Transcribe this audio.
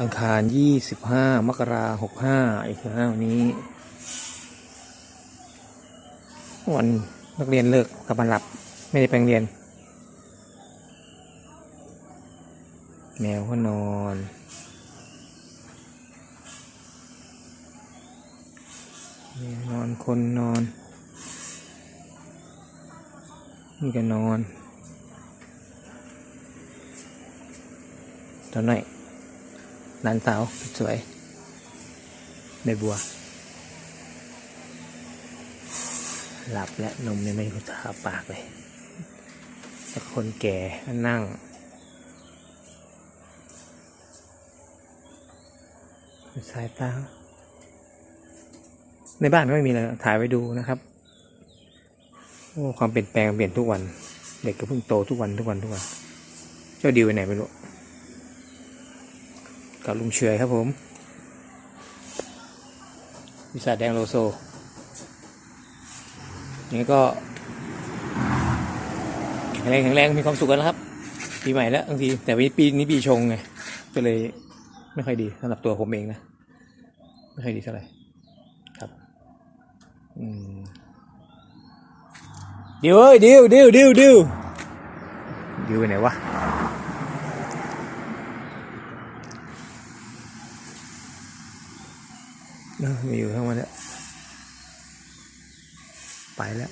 อังคารยี่สิบห้ามกราหกห้าอีกแล้ววันนี้ วันนักเรียนเลิกกลับมาหลับ ไม่ได้ไปเรียน แมวก็นอนแมวนอนคนนอน นี่ก็นอนตอนไหน หลานสาวสวยในบัว หลับและนมเนี่ยไม่รู้จะหาปากเลยแต่คนแก่นั่ง สายตา ในบ้านก็ไม่มีอะไรถ่ายไว้ดูนะครับโอ้ความเปลี่ยนแปลงเปลี่ยนทุกวัน เด็กก็เพิ่งโตทุกวันทุกวันทุกวัน เจ้าดิวไปไหนไม่รู้ กับลุงเฉยครับผมวิสาแดงโลโซยังไงก็แข็งแรงแข็งแรงมีความสุขกันแล้วครับ ปีใหม่แล้วบางทีแต่วันนี้ปีนี้ปีชงไงก็เลยไม่ค่อยดีสำหรับตัวผมเองนะ ไม่ค่อยดีเท่าไหร่ครับอืมดิวเอ้ยดิวดิวดิวดิวดิวไปไหนวะ นะมีอยู่ข้างมันแล้วไปแล้ว